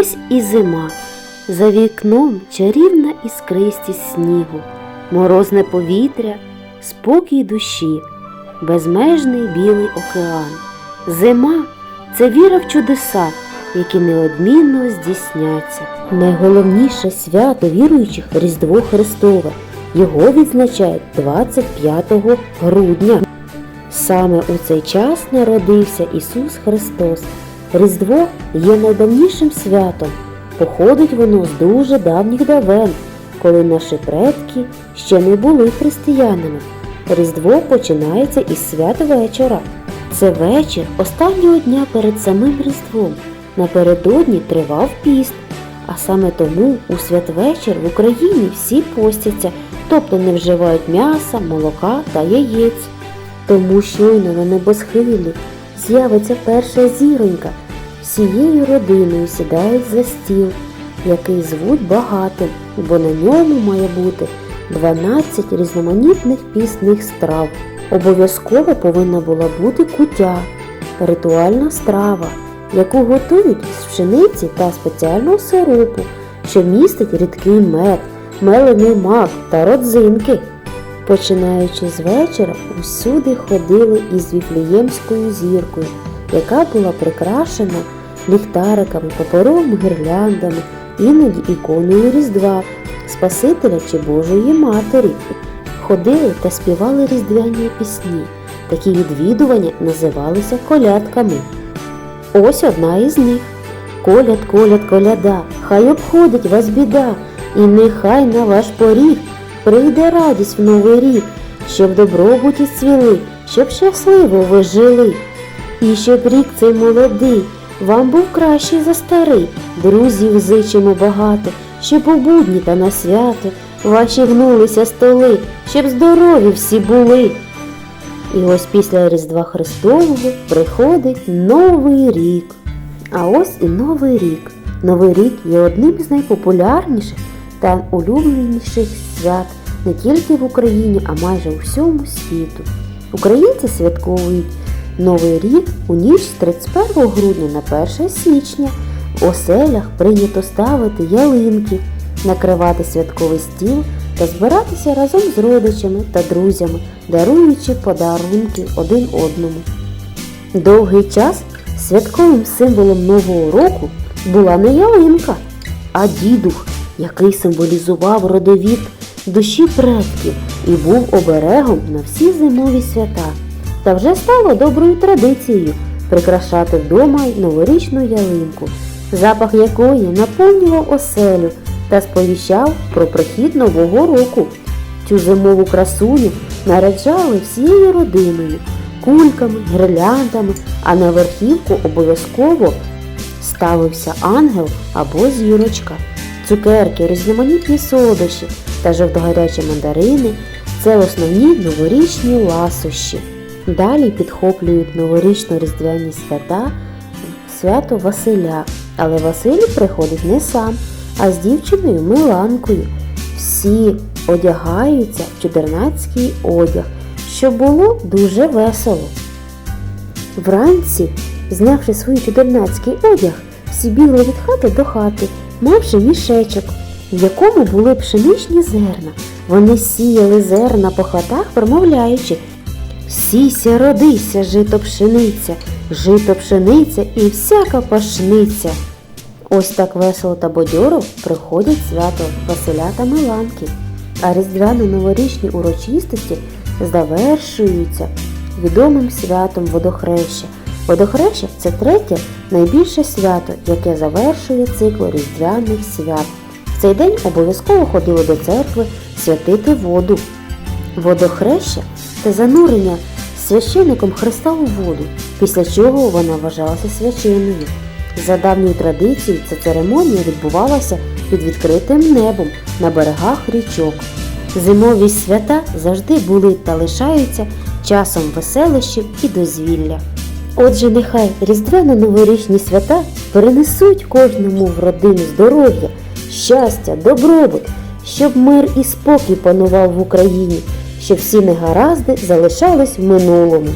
ось і зима. За вікном чарівна іскристість снігу, морозне повітря, спокій душі, безмежний білий океан. Зима це віра в чудеса, які неодмінно здійсняться. Найголовніше свято віруючих Різдво Христове. Його відзначають 25 грудня. Саме у цей час народився Ісус Христос. Різдво є найдавнішим святом. Походить воно з дуже давніх давен, коли наші предки ще не були християнами. Різдво починається із святвечора. Це вечір останнього дня перед самим Різдвом. Напередодні тривав піст, а саме тому у святвечір в Україні всі постяться, тобто не вживають м'яса, молока та яєць. Тому щойно на небосхилі з'явиться перша зіронька, всією родиною сідають за стіл, який звуть багатим, бо на ньому має бути 12 різноманітних пісних страв. Обов'язково повинна була бути кутя, ритуальна страва, яку готують з пшениці та спеціального сиропу, що містить рідкий мед, мелений мак та родзинки. Починаючи з вечора, усюди ходили із віфліємською зіркою, яка була прикрашена ліхтариками, паперовими гірляндами, іноді іконою Різдва, Спасителя чи Божої Матері. Ходили та співали різдвяні пісні. Такі відвідування називалися колядками. Ось одна із них. Коляд, коляд, коляда, хай обходить вас біда, і нехай на ваш поріг прийде радість в новий рік, щоб добробуті цвіли, щоб щасливо ви жили. І щоб рік цей молодий вам був кращий за старий, друзів зичимо багато, щоб у будні та на свято ваші гнулися столи, щоб здорові всі були. І ось після Різдва Христового приходить Новий рік. А ось і Новий рік. Новий рік є одним з найпопулярніших та улюбленіших свят не тільки в Україні, а майже у всьому світу. Українці святкують Новий рік у ніч з 31 грудня на 1 січня. В оселях прийнято ставити ялинки, накривати святковий стіл та збиратися разом з родичами та друзями, даруючи подарунки один одному. Довгий час святковим символом Нового року була не ялинка, а дідух, який символізував родовід душі предків і був оберегом на всі зимові свята. Та вже стало доброю традицією прикрашати вдома й новорічну ялинку, запах якої наповнював оселю та сповіщав про прихід нового року. Цю зимову красуню наряджали всією родиною, кульками, гірляндами, а на верхівку обов'язково ставився ангел або зірочка. Цукерки, різноманітні солодощі та жовтогарячі мандарини це основні новорічні ласощі. Далі підхоплюють новорічно-різдвяні свята свято Василя. Але Василь приходить не сам, а з дівчиною Миланкою. Всі одягаються в чудернацький одяг, що було дуже весело. Вранці, знявши свій чудернацький одяг, всі бігли від хати до хати, мавши мішечок, в якому були пшеничні зерна. Вони сіяли зерна по хатах, промовляючи Сійся, родися, жито пшениця, жито пшениця і всяка пашниця. Ось так весело та бадьоро приходять свято Василя та Миланки, а різдвяно-новорічні урочистості завершуються відомим святом водохреща. Водохреща це третє найбільше свято, яке завершує цикл різдвяних свят. В цей день обов'язково ходили до церкви святити воду. Водохреща це занурення священником Христа у воду, після чого вона вважалася свяченою. За давньою традицією ця церемонія відбувалася під відкритим небом на берегах річок. Зимові свята завжди були та лишаються часом веселощів і дозвілля. Отже, нехай різдвяно-новорічні свята перенесуть кожному в родину здоров'я, щастя, добробут, щоб мир і спокій панував в Україні, щоб всі негаразди залишались в минулому.